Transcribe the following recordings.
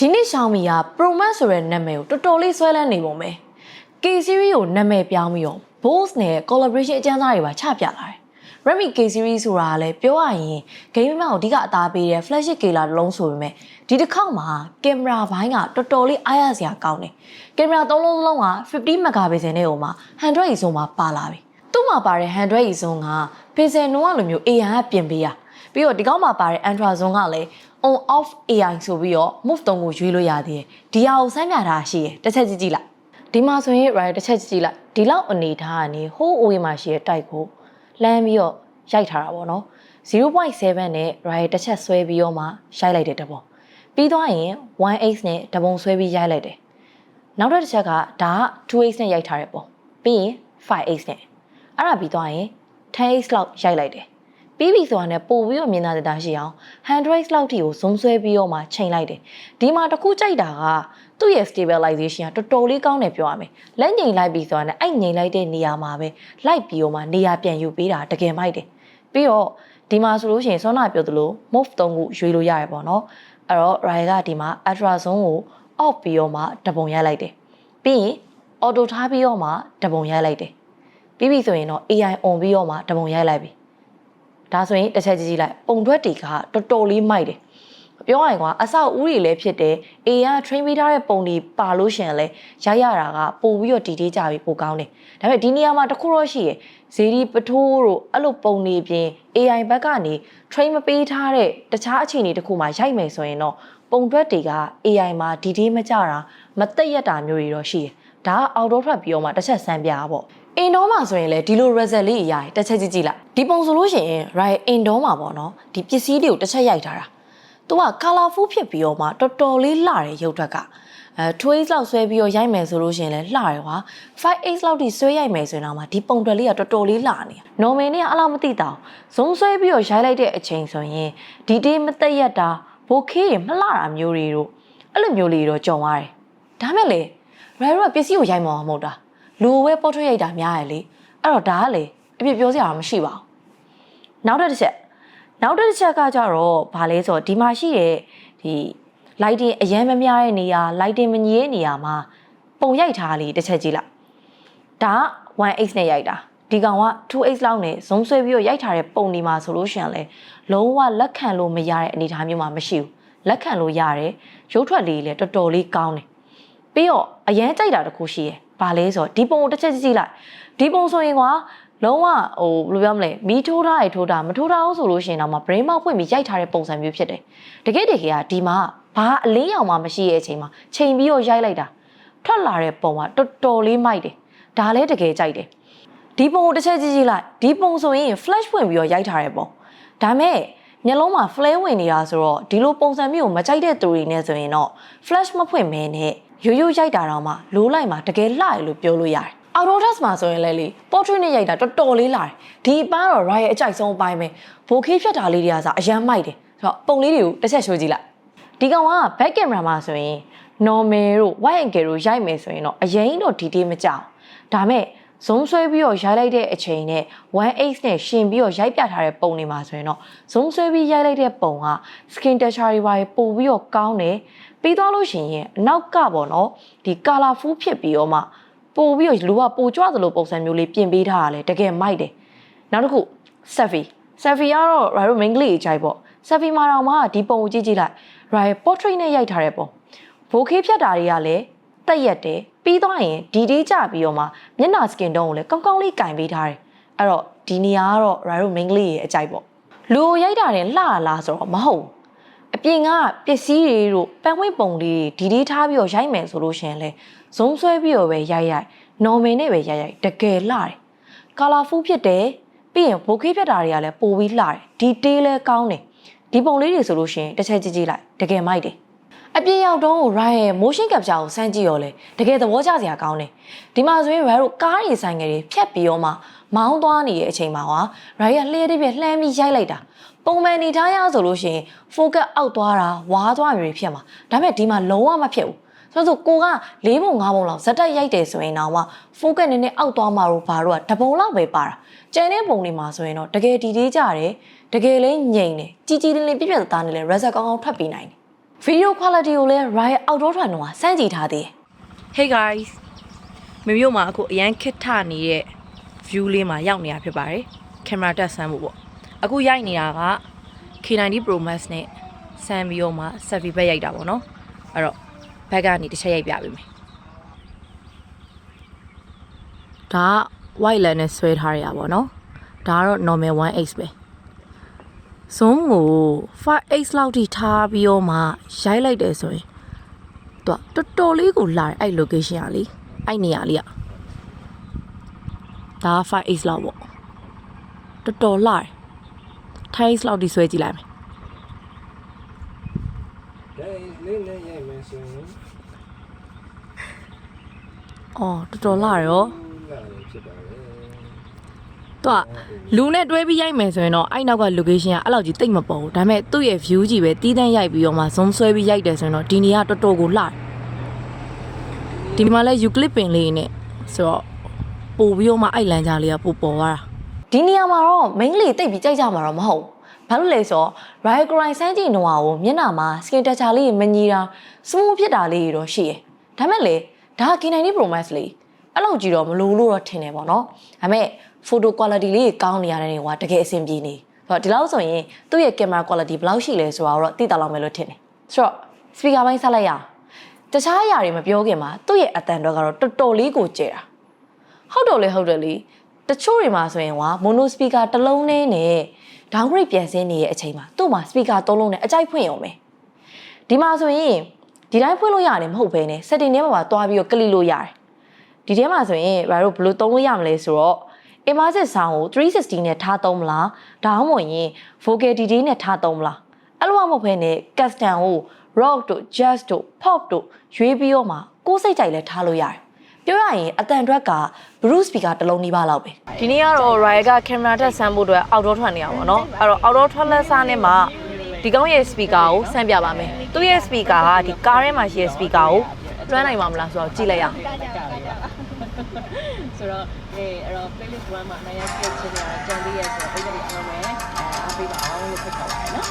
ဒီနေ့ Xiaomi က Pro Max ဆိုတဲ့နာမည်ကိုတော်တော်လေးဆွဲလန်းနေပုံပဲ K series ကိုနာမည်ပြောင်းပြီးတော့ Bose နဲ့ collaboration အကျန်းစားတွေပါချပြလာတယ် Redmi K series ဆိုတာကလည်းပြောရရင် game မှာအဓိကအသားပေးတဲ့ flagship ကေလာတစ်လုံးဆိုပေမဲ့ဒီတစ်ခေါက်မှာကင်မရာဘိုင်းကတော်တော်လေးအားရစရာကောင်းတယ်ကင်မရာသုံးလုံးလုံးက50 megapixel နဲ့ဟိုမှာ100 ISO မှာပါလာပြီသူ့မှာပါတဲ့100 ISO က pixel နှုန်းကလိုမျိုး AI ကပြင်ပေးရပြီးတော့ဒီကောက်မှာပါတဲ့ Android zone ကလည်း on off AI ဆိုပြီးတော့ move တုံးကိုရွေးလို့ရသေးတယ်ဒီဟာကိုစမ်းပြတာရှိတယ်တစ်ချက်ကြည့်ကြည့်လိုက်ဒီမှာဆိုရင် right တစ်ချက်ကြည့်ကြည့်လိုက်ဒီလောက်အနေထားကနေဟိုး OA မှာရှိတဲ့တိုက်ကိုလှမ်းပြီးတော့ရိုက်ထားတာပေါ့နော်0.7နဲ့ right တစ်ချက်ဆွဲပြီးတော့မှရိုက်လိုက်တဲ့တပုံပြီးသွားရင် 1x နဲ့တပုံဆွဲပြီးရိုက်လိုက်တယ်နောက်တစ်ချက်ကဒါက 2x နဲ့ရိုက်ထားတဲ့ပုံပြီးရင် 5x နဲ့အဲ့ဒါပြီးသွားရင် 10x လောက်ရိုက်လိုက်တယ် ပြီးပြီဆိုတာနဲ့ပို့ပြီးတော့မြင်သာတဲ့တာရှိအောင်100လောက်ထိကိုဇုံဆွဲပြီးတော့မှချိန်လိုက်တယ်ဒီမှာတစ်ခုကြိုက်တာကသူ့ရဲ့ stabilization ကတော်တော်လေးကောင်းတယ်ပြောရမယ်လက်ငိန်လိုက်ပြီးဆိုတာနဲ့အဲ့ငိန်လိုက်တဲ့နေရာမှာပဲလိုက်ပြီးတော့မှနေရာပြန်ယူပေးတာတကယ်မိုက်တယ်ပြီးတော့ဒီမှာဆိုလို့ရှိရင်စောနာပြောသလို move သုံးခုရွေးလို့ရတယ်ပေါ့နော်အဲ့တော့ Rai ကဒီမှာ ultra zone ကို off ပြီးတော့မှတပုံရိုက်လိုက်တယ်ပြီးရင် auto ထားပြီးတော့မှတပုံရိုက်လိုက်တယ်ပြီးပြီဆိုရင်တော့ AI on ပြီးတော့မှတပုံရိုက်လိုက်ပြီ ဒါဆိုရင်တစ်ချက်ကြည့်ကြည့်လိုက်ပုံတွက်တွေကတော်တော်လေးမိုက်တယ်ပြောရရင်ကွာအဆောက်အဦတွေလည်းဖြစ်တယ် AI က train ပေးထားတဲ့ပုံတွေပါလို့ရှရင်လဲရိုက်ရတာကပို့ပြီးတော့ဒီတေးကြပြီးပိုကောင်းတယ်ဒါပေမဲ့ဒီနေရာမှာတစ်ခုတော့ရှိရယ်ဇေဒီပထိုးတို့အဲ့လိုပုံတွေပြင် AI ဘက်ကနေ train မပေးထားတဲ့တခြားအခြေအနေတစ်ခုမှာရိုက်မယ်ဆိုရင်တော့ပုံတွက်တွေက AI မှာဒီတေးမကြတာမသက်ရက်တာမျိုးတွေတော့ရှိတယ်ဒါကအောက်တော့ထွက်ပြီးတော့မှတစ်ချက်ဆန်းပြတာပေါ့ အင်တော့မှာဆိုရင်လေဒီလို result လေးအရားတစ်ချက်ကြည့်ကြည့်လိုက်ဒီပုံဆိုလို့ရှိရင် right အင်တော့မှာပေါ့နော်ဒီပစ္စည်းတွေကိုတစ်ချက်ရိုက်ထားတာသူက colorful ဖြစ်ပြီးတော့မှတော်တော်လေးလှတယ်ရုပ်ထွက်ကအဲ 2x လောက်ဆွဲပြီးတော့ရိုက်မယ်ဆိုလို့ရှိရင်လည်းလှတယ်ကွာ 5x လောက်ထိဆွဲရိုက်မယ်ဆိုရင်တော့မှဒီပုံတွက်လေးကတော်တော်လေးလှနေ normal နဲ့အလားမသိတာဇုံဆွဲပြီးတော့ရိုက်လိုက်တဲ့အချိန်ဆိုရင်ဒီတေးမသက်ရက်တာဘိုခေးရမလှတာမျိုးတွေတို့အဲ့လိုမျိုးလေးတွေတော့ကြုံရတယ်ဒါမဲ့လေရိုင်ရိုကပစ္စည်းကိုရိုက်မှာမဟုတ်တာ လူဝဲပေါ်ထွက်ရိုက်တာများရယ်လေအဲ့တော့ဒါကလေအပြစ်ပြောစရာမရှိပါဘူးနောက်တစ်ချက်နောက်တစ်ချက်ကကြတော့ဗာလဲဆိုတော့ဒီမှာရှိတဲ့ဒီ lighting အရန်မများတဲ့နေရာ lighting မညီတဲ့နေရာမှာပုံရိုက်ထားလေးတစ်ချက်ကြည့်လိုက်ဒါက 1x နဲ့ရိုက်တာဒီကောင်က 2x လောက်နဲ့ဇုံဆွဲပြီးတော့ရိုက်ထားတဲ့ပုံဒီမှာဆိုလို့ရှိရင်လေလုံးဝလက်ခံလို့မရတဲ့အနေအထားမျိုးမှာမရှိဘူးလက်ခံလို့ရတယ်ရုပ်ထွက်လေးလည်းတော်တော်လေးကောင်းတယ်ပြီးတော့အရန်ကြိုက်တာတစ်ခုရှိရယ်။ ဘာလဲဆိုတော့ဒီပုံကိုတစ်ချက်ကြည့်ကြည့်လိုက်။ဒီပုံဆိုရင်ကွာလုံးဝဟိုဘယ်လိုပြောမလဲမီးထိုးထားရထိုးတာမထိုးထားအောင်ဆိုလို့ရှိရင်တော့မ brain မောက်ဖွင့်ပြီးရိုက်ထားတဲ့ပုံစံမျိုးဖြစ်တယ်။တကယ်တကယ်ကဒီမှာဘာအလင်းရောင်မှမရှိရဲ့အချိန်မှာချိန်ပြီးတော့ရိုက်လိုက်တာထွက်လာတဲ့ပုံကတော်တော်လေးမိုက်တယ်။ဒါလည်းတကယ်ကြိုက်တယ်။ဒီပုံကိုတစ်ချက်ကြည့်ကြည့်လိုက်ဒီပုံဆိုရင် flash ဖွင့်ပြီးတော့ရိုက်ထားတဲ့ပုံ။ဒါမဲ့မျက်လုံးမှာ flare ဝင်နေတာဆိုတော့ဒီလိုပုံစံမျိုးကိုမကြိုက်တဲ့သူတွေနဲ့ဆိုရင်တော့ flash မဖွင့်မဲနဲ့ ရိုးရိုးရိုက်တာတော့မှလိုးလိုက်မှာတကယ်လှရလို့ပြောလို့ရတယ်။ Autodesk မှာဆိုရင်လည်းလေ portrait နဲ့ရိုက်တာတော်တော်လေးလှတယ်။ဒီအပန်းတော့ Rai ရဲ့အကြိုက်ဆုံးအပိုင်းပဲ။ bokeh ဖြတ်တာလေးတွေကစားအရန်မိုက်တယ်။ဆိုတော့ပုံလေးတွေကိုတစ်ချက်ရှိုးကြည့်လိုက်။ဒီကောင်က back camera မှာဆိုရင် normal တို့ wide angle တို့ရိုက်မယ်ဆိုရင်တော့အရင်တော့ detail မကြောက်။ဒါမဲ့ ဇုံဆွဲပြီးတော့ရိုက်လိုက်တဲ့အချိန်နဲ့ 1x နဲ့ရှင်ပြီးတော့ရိုက်ပြထားတဲ့ပုံတွေမှာဆိုရင်တော့ဇုံဆွဲပြီးရိုက်လိုက်တဲ့ပုံက skin texture တွေပါပို့ပြီးတော့ကောင်းတယ်ပြီးသွားလို့ရှိရင်အနောက်ကပေါ့နော်ဒီ colorful ဖြစ်ပြီးတော့မှပို့ပြီးတော့လူကပိုကြွသလိုပုံစံမျိုးလေးပြင်ပေးထားတာလေတကယ်မိုက်တယ်နောက်တစ်ခု selfie selfie ကတော့ Rai main ကလေးကြိုက်ပေါ့ selfie မှာတော့မှဒီပုံကိုကြည့်ကြည့်လိုက် Rai portrait နဲ့ရိုက်ထားတဲ့ပုံ bokeh ဖြတ်တာတွေကလည်းတက်ရက်တယ် ပြီးသွားရင်ဒီဒေးကြပြီးတော့မှမျက်နှာ skin tone ကိုလည်းကောင်းကောင်းလေးကင်ပေးထားတယ်အဲ့တော့ဒီနေရာကတော့ Rai main ကလေးရဲ့အကြိုက်ပေါ့လူကိုရိုက်တာနဲ့လှလားဆိုတော့မဟုတ်ဘူးအပြင်ကပစ္စည်းတွေတို့ပန်းဝင့်ပုံလေးတွေဒီဒေးထားပြီးတော့ရိုက်မယ်ဆိုလို့ရှိရင်လေဇုံဆွဲပြီးတော့ပဲရိုက်ရိုက် normal နဲ့ပဲရိုက်ရိုက်တကယ်လှတယ် colorful ဖြစ်တယ်ပြီးရင် bokeh ဖြတ်တာတွေကလည်းပိုပြီးလှတယ်ဒီတေးလည်းကောင်းတယ်ဒီပုံလေးတွေဆိုလို့ရှိရင်တစ်ချက်ကြည့်ကြည့်လိုက်တကယ်မိုက်တယ် အပြင်ရောက်တော့ Rai ရဲ့ motion capture ကိုစမ်းကြည့်ရောလေတကယ်သဘောကျစရာကောင်းတယ်ဒီမှာဆိုရင် Rai တို့ကားတွေဆိုင်ငယ်တွေဖြတ်ပြီးတော့မှမောင်းသွားနေတဲ့အချိန်မှာဟာ Rai ကလှည့်တစ်ပြက်လှမ်းပြီးရိုက်လိုက်တာပုံမှန်နေထားရဆိုလို့ရှိရင် focus အောက်သွားတာဝါးသွားမျိုးတွေဖြစ်မှာဒါပေမဲ့ဒီမှာလုံးဝမဖြစ်ဘူးဆိုတော့ကိုက၄ပုံ၅ပုံလောက်ဇက်တက်ရိုက်တယ်ဆိုရင်တော့မှ focus နည်းနည်းအောက်သွားမှာတော့ဘာလို့ကတပုံလောက်ပဲပါတာကျန်တဲ့ပုံတွေမှာဆိုရင်တော့တကယ်ဒီသေးကြတယ်တကယ်လေးငြိမ်တယ်ကြီးကြီးလေးလေးပြည့်ပြည့်သားသားနဲ့လည်း result ကောင်းကောင်းထွက်ပေးနိုင်တယ် video quality ကိုလည်း Riot Outdoor ထွန်းတော့စမ်းကြည့်ထားသေးတယ် Hey guys မမျိုးမှာအခုအရန်ခစ်ထနေတဲ့ view လေးမှာရောက်နေတာဖြစ်ပါတယ်ကင်မရာတက်ဆန်းဖို့ပေါ့အခုရိုက်နေတာက K90 Pro Max နဲ့ဆန်ပြီးတော့မှ selfie ဘက်ရိုက်တာပေါ့နော်အဲ့တော့ဘက်ကနေတစ်ချက်ရိုက်ပြပေးမယ်ဒါက white lens နဲ့ဆွဲထားရတာပေါ့နော်ဒါကတော့ normal 1x ပဲ zoom ကို 5x လောက်ထိထားပြီးတော့မှရိုက်လိုက်တယ်ဆိုရင်သူကတော်တော်လေးကိုလာတယ်အဲ့ location ကလေအဲ့နေရာလေးကဒါ 5x လောက်ပေါ့တော်တော်လာတယ် times လောက်ဒီဆွဲကြည့်လိုက်မယ်အော်တော်တော်လာရောလာတယ်ဖြစ်ပါတယ် သူကလူနဲ့တွဲပြီးရိုက်မယ်ဆိုရင်တော့အဲ့နောက်က location ကအဲ့လောက်ကြီးတိတ်မပေါ်ဘူးဒါပေမဲ့သူ့ရဲ့ view ကြီးပဲတီးတန်းရိုက်ပြီးတော့မှ zoom ဆွဲပြီးရိုက်တယ်ဆိုရင်တော့ဒီနေရာတော်တော်ကိုလာတယ်ဒီမှာလဲ Euclid ပင်လေးနဲ့ဆိုတော့ပို့ပြီးတော့မှအဲ့လမ်းကြားလေးကပို့ပေါ်သွားတာဒီနေရာမှာတော့ main လေးတိတ်ပြီးကြိုက်ကြမှာတော့မဟုတ်ဘူးဘာလို့လဲဆိုတော့ Riot Grind စမ်းကြည့်နွားကိုမျက်နှာမှာ skin texture လေးမညီတာ smooth ဖြစ်တာလေးတွေတော့ရှိရယ်ဒါမဲ့လေဒါ K90 Pro Max လေးအဲ့လောက်ကြီးတော့မလိုလို့တော့ထင်တယ်ပေါ့နော်ဒါမဲ့ photo quality လေးကောင်းနေရတဲ့နေကတကယ်အဆင်ပြေနေဆိုတော့ဒီလောက်ဆိုရင်သူ့ရဲ့ camera quality ဘယ်လောက်ရှိလဲဆိုတာတော့သိတာလောက်မယ်လို့ထင်တယ်ဆိုတော့ speaker ဘိုင်းဆက်လိုက်ရအောင်တခြားအရာတွေမပြောခင်မှာသူ့ရဲ့အတန်တော့ကတော့တော်တော်လေးကိုကျဲတာဟုတ်တော့လေဟုတ်တယ်လေတချို့တွေမှာဆိုရင်ကမိုနိုစပီကာတစ်လုံးနဲ့နဲ့ downgrade ပြန်ဆင်းနေတဲ့အချိန်မှာသူ့မှာစပီကာသုံးလုံးနဲ့အကြိုက်ဖွင့်ရုံပဲဒီမှာဆိုရင်ဒီတိုင်းဖွင့်လို့ရတယ်မဟုတ်ဘဲနဲ့ setting ထဲမှာပါသွားပြီးတော့ကလီလို့ရတယ်ဒီထဲမှာဆိုရင်ဘာလို့ဘယ်လိုသုံးလို့ရမလဲဆိုတော့ immersive sound ကို360နဲ့ထားသုံးမလားဒါမှမဟုတ်ရင် vocal DD နဲ့ထားသုံးမလားအဲ့လိုမှမဟုတ်ဘဲနဲ့ custom ကို rock တို့ jazz တို့ pop တို့ရွေးပြီးတော့မှကိုယ်စိတ်ကြိုက်လဲထားလို့ရတယ်ပြောရရင်အတန်အတွက်က Bruce speaker တစ်လုံးနီးပါးလောက်ပဲဒီနေ့ကတော့ Riot က camera တက်ဆန်းဖို့အတွက် outdoor ထွက်နေရပါတော့အဲ့တော့ outdoor ထွက်လက်စားနဲ့မှဒီကောင်းရဲ့ speaker ကိုဆန်းပြပါမယ်သူ့ရဲ့ speaker ကဒီကားထဲမှာရှိတဲ့ speaker ကိုလွှမ်းနိုင်မှာမလားဆိုတော့ကြည့်လိုက်ရအောင် ဆိုတော့အေးအဲ့တော့ playlist 1မှာနိုင်ရဖြစ်ချင်တာကြံသေးရဆိုတော့ပြည်သူတွေအားလုံးပဲအားပေးပါအောင်လို့ဖိတ်ခေါ်ပါတယ်နော်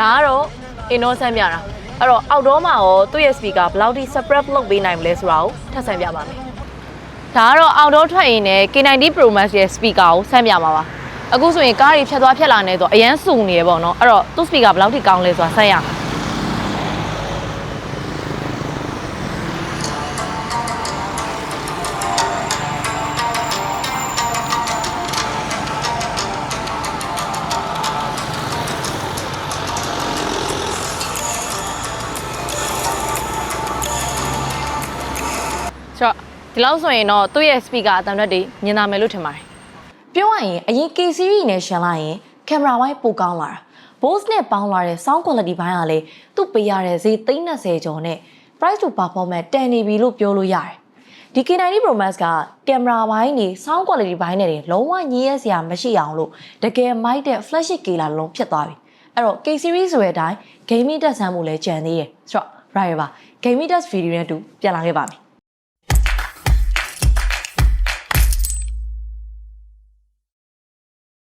ဒါကတော့ indoor ဆန်း ပြတာအဲ့တော့ outdoor မှာရောသူ့ရဲ့ speaker ဘယ်လောက်ထိ spread လုပ်ပေးနိုင်မလဲဆိုတာကိုထပ်ဆန်းပြပါမယ်ဒါကတော့ outdoor ထွက်ရင်လည်း K90 Pro Max ရဲ့ speaker ကိုဆန်းပြမှာပါအခုဆိုရင်ကားတွေဖြတ်သွားဖြတ်လာနေတော့အရန်စုနေရပေါ့နော်အဲ့တော့သူ့ speaker ဘယ်လောက်ထိကောင်းလဲဆိုတာဆက်ရအော လောက်ဆိုရင်တော့သူ့ရဲ့ speaker အတန်တက်တွေမြင်သာမယ်လို့ထင်ပါတယ်ပြောရရင်အရင် K series နဲ့ရှင်းလိုက်ရင်ကင်မရာဘိုင်းပိုကောင်းလာတာ Bose နဲ့ပေါင်းလာတဲ့ sound quality ဘိုင်းကလည်းသူ့ပေးရတဲ့ဈေး330ကျော်နဲ့ price to performance တန်နေပြီလို့ပြောလို့ရတယ်ဒီ K90 Pro Max ကကင်မရာဘိုင်းနေ sound quality ဘိုင်းနဲ့တွေလုံးဝညည်းရစရာမရှိအောင်လို့တကယ်မိုက်တဲ့ flagship ကေလာလုံးဖြစ်သွားပြီအဲ့တော့ K series ဆိုတဲ့အတိုင်း gaming တက်ဆန်းမှုလည်းကြံသေးတယ်ဆိုတော့ right ပါ gaming test video နဲ့အတူပြန်လာခဲ့ပါမယ်